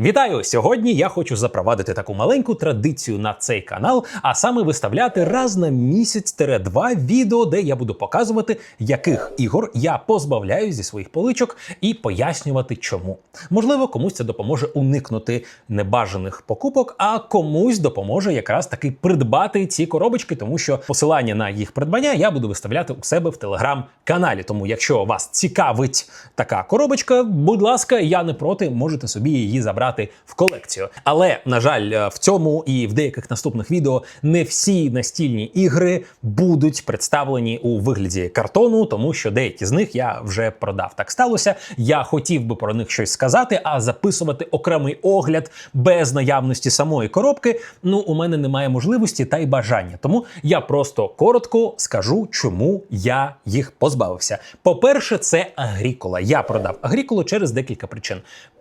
Вітаю! Сьогодні я хочу запровадити таку маленьку традицію на цей канал, а саме виставляти раз на місяць-два відео, де я буду показувати, яких ігор я позбавляю зі своїх поличок, і пояснювати, чому. Можливо, комусь це допоможе уникнути небажаних покупок, а комусь допоможе якраз таки придбати ці коробочки, тому що посилання на їх придбання я буду виставляти у себе в телеграм-каналі. Тому, якщо вас цікавить така коробочка, будь ласка, я не проти, можете собі її забрати в колекцію. Але на жаль, е, в цьому і в деяких наступних відео не всі настільні ігри будуть представлені у вигляді картону, тому що деякі з них я вже продав. Так сталося. Я хотів би про них щось сказати, а записувати окремий огляд без наявності самої коробки. Ну, у мене немає можливості та й бажання. Тому я просто коротко скажу, чому я їх позбавився. По-перше, це Агрікола. Я продав Агріколу через декілька причин.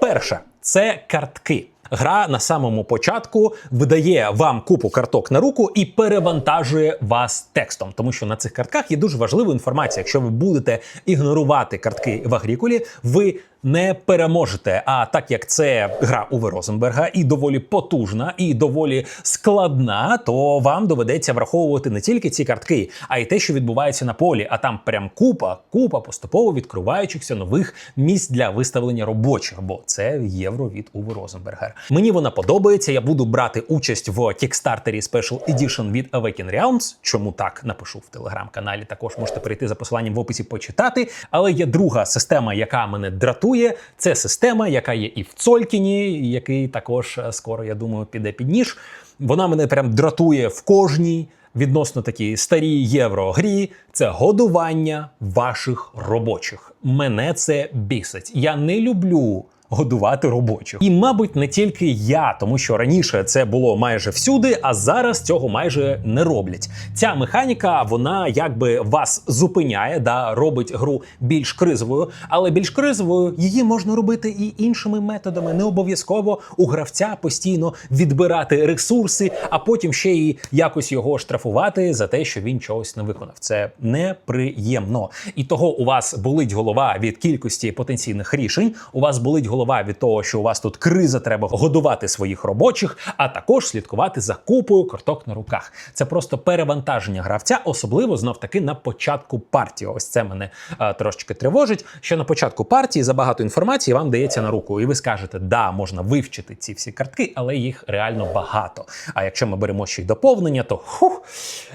Перша це картки. Гра на самому початку видає вам купу карток на руку і перевантажує вас текстом, тому що на цих картках є дуже важлива інформація. Якщо ви будете ігнорувати картки в Агрікулі, ви не переможете. А так як це гра Уве Розенберга і доволі потужна, і доволі складна, то вам доведеться враховувати не тільки ці картки, а й те, що відбувається на полі. А там прям купа, купа поступово відкриваючихся нових місць для виставлення робочих, бо це євро від Уве Розенберга. Мені вона подобається. Я буду брати участь в Kickstarter Special Edition від Awaken Realms. Чому так напишу в телеграм-каналі? Також можете перейти за посиланням в описі почитати. Але є друга система, яка мене дратує. Це система, яка є і в Цолькіні, який також е, скоро, я думаю, піде під ніж. Вона мене прям дратує в кожній. Відносно такі старі євро-грі, це годування ваших робочих. Мене це бісить. Я не люблю годувати робочих. І, мабуть, не тільки я, тому що раніше це було майже всюди, а зараз цього майже не роблять. Ця механіка, вона якби вас зупиняє, да, робить гру більш кризовою, але більш кризовою її можна робити і іншими методами. Не обов'язково у гравця постійно відбирати ресурси, а потім ще й якось його штрафувати за те, що він чогось не виконав. Це неприємно. І того у вас болить голова від кількості потенційних рішень. У вас болить голова від того, що у вас тут криза, треба годувати своїх робочих, а також слідкувати за купою карток на руках. Це просто перевантаження гравця, особливо знов таки на початку партії. Ось це мене е, трошечки тривожить. Що на початку партії забагато інформації вам дається на руку, і ви скажете, да, можна вивчити ці всі картки, але їх реально багато. А якщо ми беремо ще й доповнення, то хух,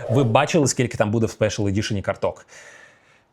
ви бачили, скільки там буде в Edition карток.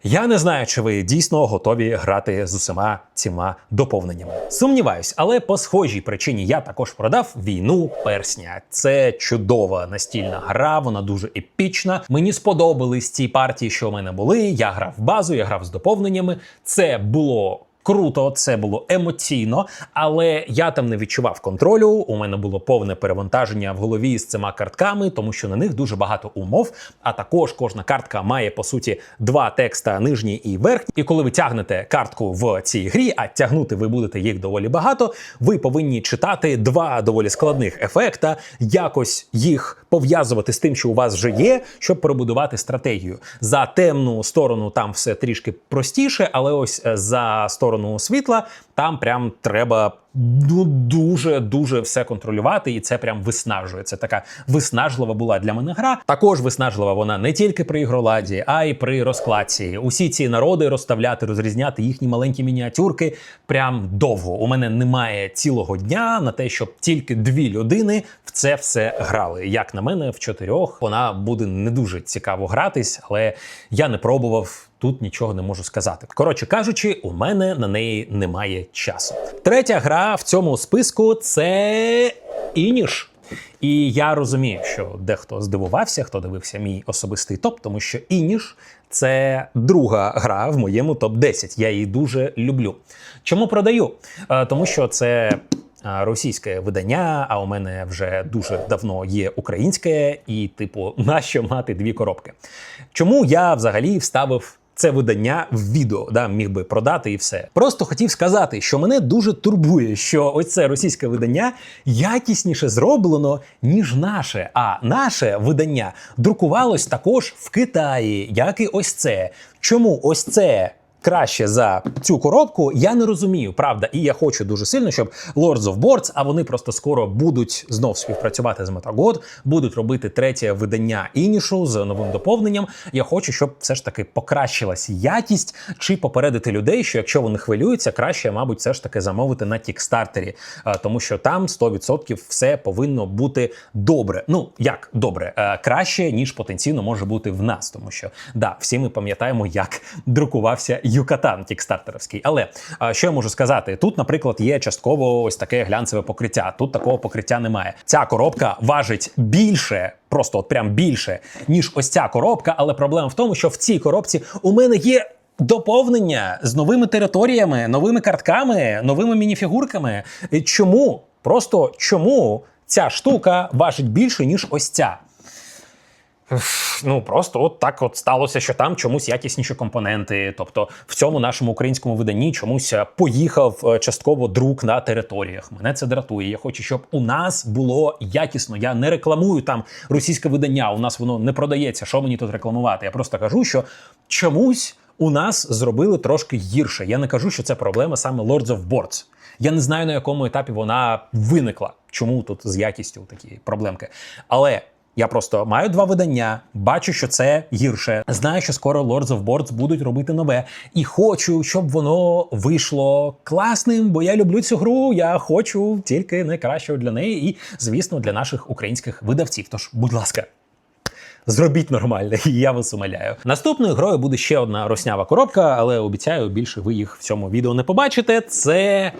Я не знаю, чи ви дійсно готові грати з усіма цими доповненнями. Сумніваюсь, але по схожій причині я також продав війну персня. Це чудова настільна гра, вона дуже епічна. Мені сподобались ці партії, що у мене були. Я грав базу, я грав з доповненнями. Це було. Круто, це було емоційно, але я там не відчував контролю. У мене було повне перевантаження в голові з цими картками, тому що на них дуже багато умов. А також кожна картка має по суті два текста нижній і верхній. І коли ви тягнете картку в цій грі, а тягнути ви будете їх доволі багато. Ви повинні читати два доволі складних ефекта, якось їх пов'язувати з тим, що у вас вже є, щоб перебудувати стратегію. За темну сторону там все трішки простіше, але ось е, за сторону світла там прям треба ну, дуже дуже все контролювати, і це прям виснажує. Це така виснажлива була для мене гра. Також виснажлива вона не тільки при ігроладі, а й при розкладці. Усі ці народи розставляти, розрізняти їхні маленькі мініатюрки прям довго. У мене немає цілого дня на те, щоб тільки дві людини в це все грали. Як на мене, в чотирьох вона буде не дуже цікаво гратись, але я не пробував. Тут нічого не можу сказати. Коротше кажучи, у мене на неї немає часу. Третя гра в цьому списку це Ініш. І я розумію, що дехто здивувався, хто дивився мій особистий топ, тому що Ініш це друга гра в моєму топ 10 Я її дуже люблю. Чому продаю? Е, Тому що це. Російське видання, а у мене вже дуже давно є українське, і, типу, нащо мати дві коробки? Чому я взагалі вставив це видання в відео, да, міг би продати і все. Просто хотів сказати, що мене дуже турбує, що ось це російське видання якісніше зроблено, ніж наше. А наше видання друкувалось також в Китаї, як і ось це. Чому ось це? Краще за цю коробку, я не розумію, правда. І я хочу дуже сильно, щоб Lords of Boards, а вони просто скоро будуть знов співпрацювати з Metagod, будуть робити третє видання інішу з новим доповненням. Я хочу, щоб все ж таки покращилась якість чи попередити людей, що якщо вони хвилюються, краще, мабуть, все ж таки замовити на Кікстартері, Е, тому що там 100% все повинно бути добре. Ну як добре, Е, краще ніж потенційно може бути в нас, тому що да, всі ми пам'ятаємо, як друкувався Юкатан кікстартеровський. Але що я можу сказати? Тут, наприклад, є частково ось таке глянцеве покриття. Тут такого покриття немає. Ця коробка важить більше. Просто от прям більше, ніж ось ця коробка, але проблема в тому, що в цій коробці у мене є доповнення з новими територіями, новими картками, новими мініфігурками. Чому? Просто чому ця штука важить більше, ніж ось ця? Ну просто от так от сталося, що там чомусь якісніші компоненти. Тобто в цьому нашому українському виданні чомусь е, поїхав е, частково друк на територіях. Мене це дратує. Я хочу, щоб у нас було якісно. Я не рекламую там російське видання. У нас воно не продається. Що мені тут рекламувати? Я просто кажу, що чомусь у нас зробили трошки гірше. Я не кажу, що це проблема саме Lords of Boards. Я не знаю на якому етапі вона виникла. Чому тут з якістю такі проблемки? Але я просто маю два видання, бачу, що це гірше. Знаю, що скоро Lords of Boards будуть робити нове, і хочу, щоб воно вийшло класним, бо я люблю цю гру. Я хочу тільки найкращого для неї, і звісно, для наших українських видавців. Тож, будь ласка. Зробіть нормально, я вас умиляю. Наступною грою буде ще одна роснява коробка, але обіцяю, більше ви їх в цьому відео не побачите. Це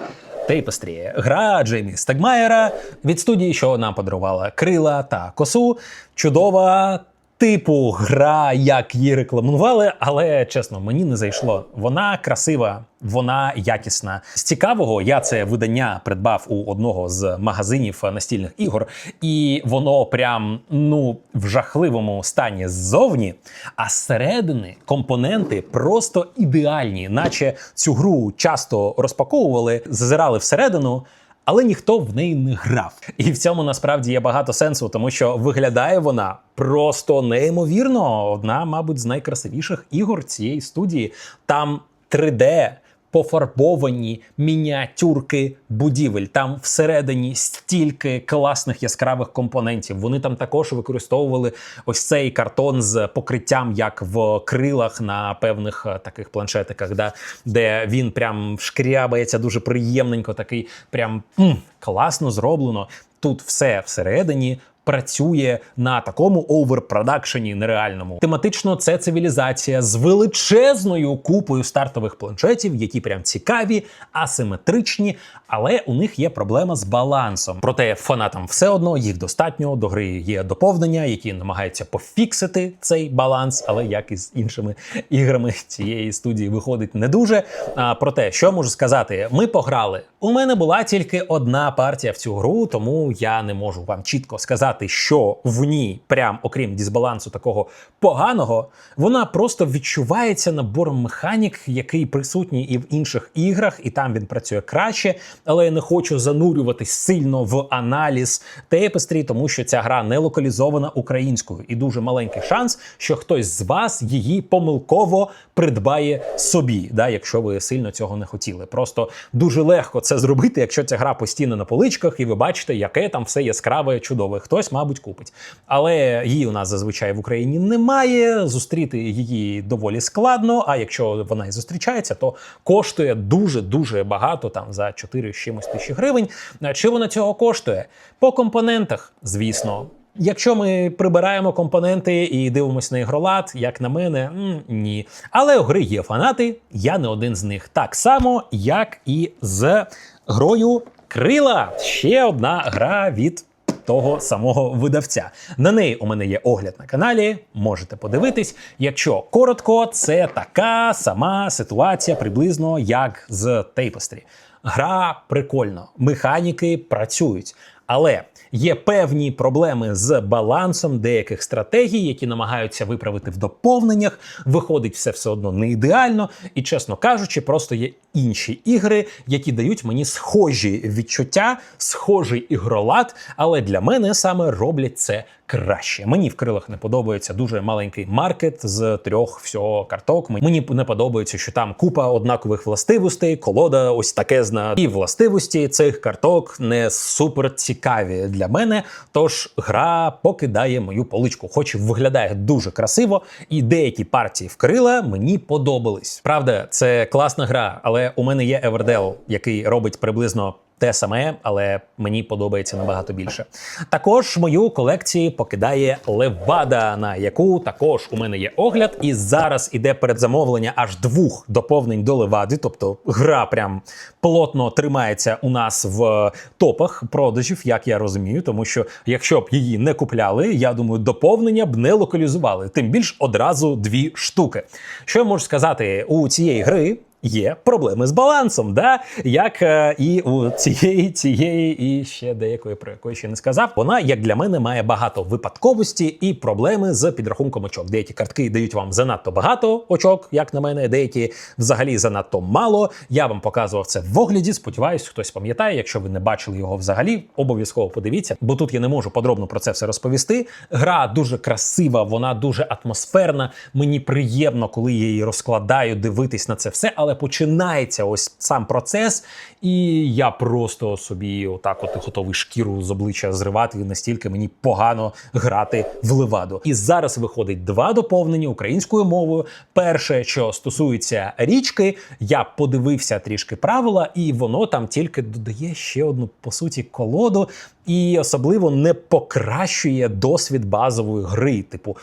Tapestry. Гра Джеймі Стегмайера від студії, що нам подарувала крила та косу. Чудова. Типу гра, як її рекламували, але чесно, мені не зайшло. Вона красива, вона якісна. З цікавого я це видання придбав у одного з магазинів настільних ігор, і воно прям ну в жахливому стані ззовні. А зсередини компоненти просто ідеальні, наче цю гру часто розпаковували, зазирали всередину. Але ніхто в неї не грав. І в цьому насправді є багато сенсу, тому що виглядає вона просто неймовірно. Одна, мабуть, з найкрасивіших ігор цієї студії. Там 3D. Пофарбовані мініатюрки будівель. Там всередині стільки класних яскравих компонентів. Вони там також використовували ось цей картон з покриттям, як в крилах на певних е, таких планшетиках, да, де він прям шкрябається дуже приємненько, такий прям м, класно зроблено. Тут все всередині. Працює на такому оверпродакшені нереальному. Тематично це цивілізація з величезною купою стартових планшетів, які прям цікаві, асиметричні, але у них є проблема з балансом. Проте фанатам все одно їх достатньо. До гри є доповнення, які намагаються пофіксити цей баланс, але як і з іншими іграми цієї студії виходить не дуже. А проте, що можу сказати, ми пограли. У мене була тільки одна партія в цю гру, тому я не можу вам чітко сказати, що в ній, прям окрім дисбалансу такого поганого, вона просто відчувається набором механік, який присутній і в інших іграх, і там він працює краще. Але я не хочу занурюватись сильно в аналіз Tapestry, тому що ця гра не локалізована українською, і дуже маленький шанс, що хтось з вас її помилково придбає собі, да, якщо ви сильно цього не хотіли. Просто дуже легко це зробити, якщо ця гра постійно на поличках, і ви бачите, яке там все яскраве, чудове. Хтось, мабуть, купить. Але її у нас зазвичай в Україні немає. Зустріти її доволі складно. А якщо вона і зустрічається, то коштує дуже дуже багато, там за 4 з чимось тисячі гривень. Чи вона цього коштує? По компонентах, звісно. Якщо ми прибираємо компоненти і дивимося на ігролад, як на мене, ні. Але у гри є фанати, я не один з них. Так само, як і з грою Крила. Ще одна гра від того самого видавця. На неї у мене є огляд на каналі. Можете подивитись. Якщо коротко, це така сама ситуація, приблизно як з Tapestry. Гра прикольно, механіки працюють. Але є певні проблеми з балансом деяких стратегій, які намагаються виправити в доповненнях. Виходить все все одно не ідеально, і чесно кажучи, просто є інші ігри, які дають мені схожі відчуття, схожий ігролад, але для мене саме роблять це краще. Мені в крилах не подобається дуже маленький маркет з трьох всього карток. Мені не подобається, що там купа однакових властивостей, колода ось такезна. І властивості цих карток не супер цікаві для мене. Тож гра покидає мою поличку, хоч виглядає дуже красиво, і деякі партії в крила мені подобались. Правда, це класна гра, але у мене є Everdell, який робить приблизно те саме, але мені подобається набагато більше. Також мою колекцію покидає Левада, на яку також у мене є огляд. І зараз іде передзамовлення аж двох доповнень до Левади. Тобто гра прям плотно тримається у нас в топах продажів, як я розумію. Тому що якщо б її не купляли, я думаю, доповнення б не локалізували. Тим більш одразу дві штуки. Що я можу сказати у цієї гри? Є проблеми з балансом, да? як е, і у цієї, цієї, і ще деякої, про якої ще не сказав. Вона, як для мене, має багато випадковості і проблеми з підрахунком очок. Деякі картки дають вам занадто багато очок, як на мене, деякі взагалі занадто мало. Я вам показував це в огляді. Сподіваюсь, хтось пам'ятає. Якщо ви не бачили його взагалі, обов'язково подивіться, бо тут я не можу подробно про це все розповісти. Гра дуже красива, вона дуже атмосферна. Мені приємно, коли я її розкладаю, дивитись на це все. Але починається ось сам процес, і я просто собі отак от готовий шкіру з обличчя зривати. Настільки мені погано грати в леваду. І зараз виходить два доповнення українською мовою. Перше, що стосується річки, я подивився трішки правила, і воно там тільки додає ще одну по суті колоду, і особливо не покращує досвід базової гри. Типу.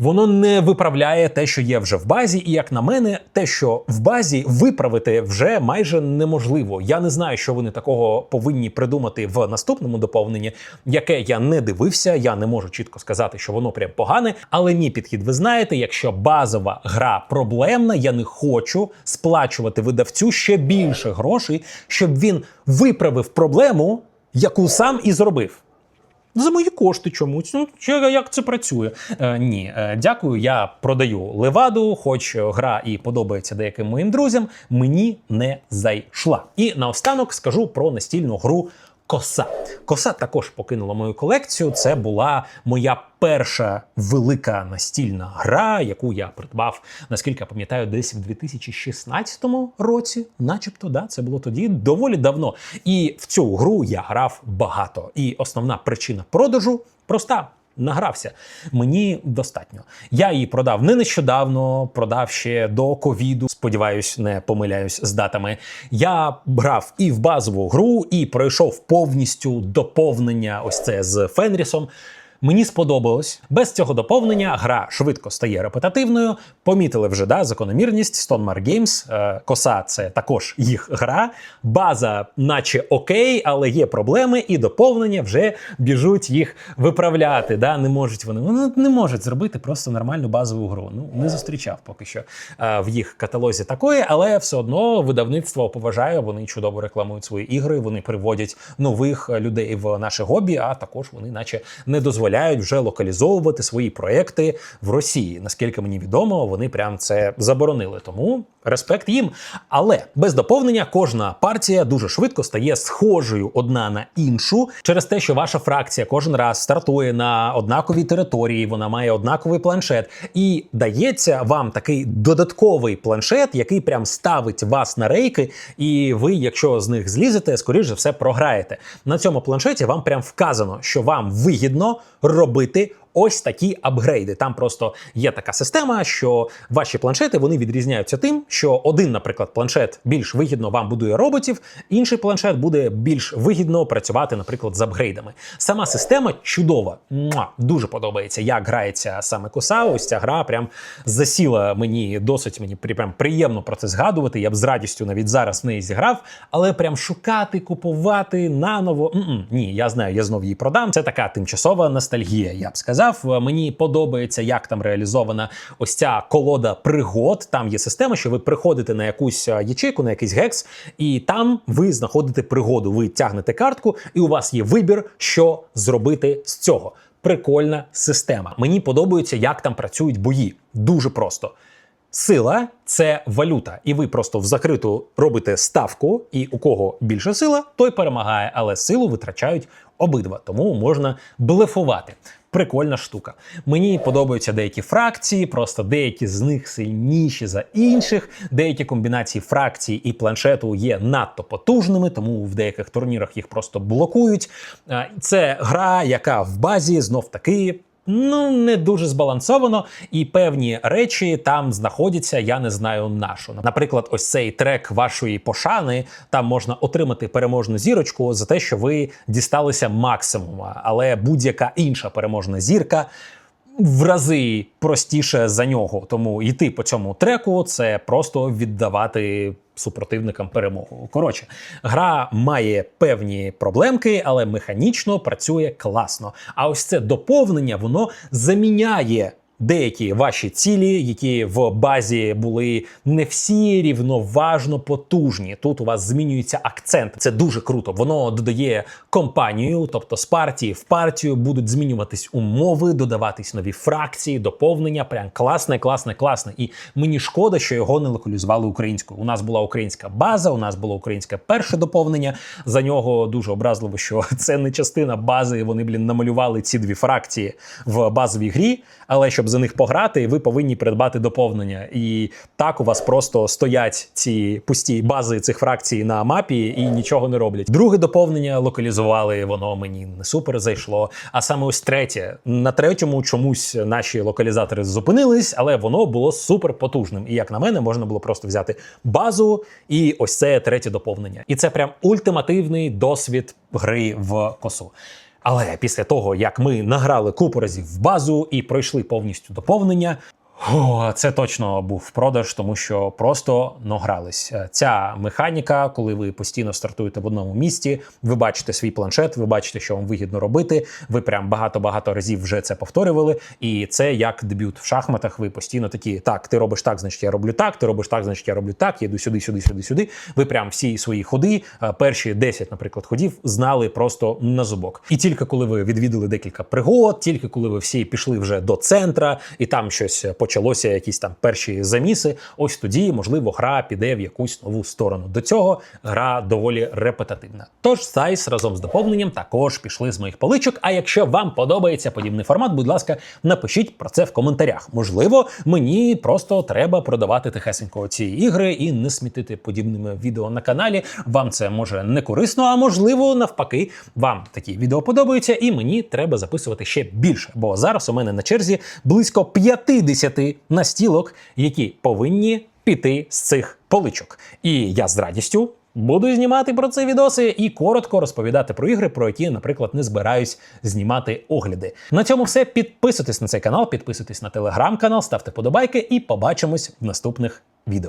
Воно не виправляє те, що є вже в базі, і як на мене, те, що в базі виправити вже майже неможливо. Я не знаю, що вони такого повинні придумати в наступному доповненні, яке я не дивився. Я не можу чітко сказати, що воно прям погане. Але мій підхід, ви знаєте, якщо базова гра проблемна, я не хочу сплачувати видавцю ще більше грошей, щоб він виправив проблему, яку сам і зробив. За мої кошти чомусь. Ну, як це працює? Е, ні, е, дякую. Я продаю леваду, хоч гра і подобається деяким моїм друзям, мені не зайшла. І наостанок скажу про настільну гру. Коса. Коса також покинула мою колекцію. Це була моя перша велика настільна гра, яку я придбав, наскільки я пам'ятаю, десь в 2016 році, начебто, да, це було тоді доволі давно. І в цю гру я грав багато. І основна причина продажу проста. Награвся мені достатньо. Я її продав не нещодавно, продав ще до ковіду. Сподіваюсь, не помиляюсь з датами. Я грав і в базову гру, і пройшов повністю доповнення. Ось це з Фенрісом. Мені сподобалось. Без цього доповнення гра швидко стає репетативною. Помітили вже да, закономірність Stonemar Games. Е, коса це також їх гра. База, наче окей, але є проблеми, і доповнення вже біжуть їх виправляти. Да? Не можуть вони вони не можуть зробити просто нормальну базову гру. Ну не зустрічав поки що е, в їх каталозі такої, але все одно видавництво поважає. Вони чудово рекламують свої ігри. Вони приводять нових людей в наше хобі, а також вони, наче, не дозволяють вже локалізовувати свої проекти в Росії. Наскільки мені відомо, вони прям це заборонили. Тому респект їм. Але без доповнення кожна партія дуже швидко стає схожою одна на іншу через те, що ваша фракція кожен раз стартує на однаковій території, вона має однаковий планшет, і дається вам такий додатковий планшет, який прям ставить вас на рейки, і ви, якщо з них злізете, скоріш за все програєте. На цьому планшеті вам прям вказано, що вам вигідно робити. Ось такі апгрейди. Там просто є така система, що ваші планшети вони відрізняються тим, що один, наприклад, планшет більш вигідно вам будує роботів, інший планшет буде більш вигідно працювати, наприклад, з апгрейдами. Сама система чудова, Муа! дуже подобається, як грається саме коса. Ось ця гра прям засіла мені досить мені прям приємно про це згадувати. Я б з радістю навіть зараз в неї зіграв, але прям шукати, купувати наново. М-м, ні, я знаю, я знов її продам. Це така тимчасова ностальгія, я б сказав. Сказав. Е, Мені подобається, як там реалізована ось ця колода пригод. Там є система, що ви приходите на якусь е, ячейку, на якийсь гекс, і там ви знаходите пригоду. Ви тягнете картку, і у вас є вибір, що зробити з цього. Прикольна система. Мені подобається, як там працюють бої. Дуже просто. Сила це валюта, і ви просто в закриту робите ставку, і у кого більше сила, той перемагає, але силу витрачають обидва, тому можна блефувати. Прикольна штука. Мені подобаються деякі фракції, просто деякі з них сильніші за інших. Деякі комбінації фракцій і планшету є надто потужними, тому в деяких турнірах їх просто блокують. Це гра, яка в базі знов таки ну не дуже збалансовано, і певні речі там знаходяться. Я не знаю на що. Наприклад, ось цей трек вашої пошани. Там можна отримати переможну зірочку за те, що ви дісталися максимума, але будь-яка інша переможна зірка. В рази простіше за нього, тому йти по цьому треку це просто віддавати супротивникам перемогу. Коротше, гра має певні проблемки, але механічно працює класно. А ось це доповнення воно заміняє. Деякі ваші цілі, які в базі були не всі рівноважно потужні. Тут у вас змінюється акцент. Це дуже круто. Воно додає компанію, тобто з партії в партію будуть змінюватись умови, додаватись нові фракції, доповнення. Прям класне, класне, класне. І мені шкода, що його не локалізували українською. У нас була українська база, у нас було українське перше доповнення. За нього дуже образливо, що це не частина бази. Вони блін намалювали ці дві фракції в базовій грі. Але щоб за них пограти, ви повинні придбати доповнення. І так у вас просто стоять ці пусті бази цих фракцій на мапі і нічого не роблять. Друге доповнення локалізували, воно мені не супер зайшло. А саме ось третє. На третьому чомусь наші локалізатори зупинились, але воно було супер потужним. І як на мене, можна було просто взяти базу і ось це третє доповнення. І це прям ультимативний досвід гри в косу. Але після того, як ми награли купу разів в базу і пройшли повністю доповнення. О, це точно був продаж, тому що просто награлись. Ця механіка, коли ви постійно стартуєте в одному місці, ви бачите свій планшет, ви бачите, що вам вигідно робити. Ви прям багато-багато разів вже це повторювали. І це як дебют в шахматах. Ви постійно такі: так, ти робиш так, значить я роблю так. Ти робиш так, значить я роблю так. Я йду сюди, сюди, сюди, сюди. Ви прям всі свої ходи, е, перші 10, наприклад, ходів, знали просто на зубок. І тільки коли ви відвідали декілька пригод, тільки коли ви всі пішли вже до центра, і там щось почалося, якісь там перші заміси. Ось тоді, можливо, гра піде в якусь нову сторону. До цього гра доволі репетативна. Тож сайз разом з доповненням також пішли з моїх поличок. А якщо вам подобається подібний формат, будь ласка, напишіть про це в коментарях. Можливо, мені просто треба продавати тихесенько ці ігри і не смітити подібними відео на каналі. Вам це може не корисно, а можливо, навпаки, вам такі відео подобаються, і мені треба записувати ще більше. Бо зараз у мене на черзі близько 50 настілок, які повинні піти з цих поличок. І я з радістю. Буду знімати про це відоси і коротко розповідати про ігри, про які, наприклад, не збираюсь знімати огляди. На цьому все. Підписуйтесь на цей канал, підписуйтесь на телеграм-канал, ставте подобайки і побачимось в наступних відео.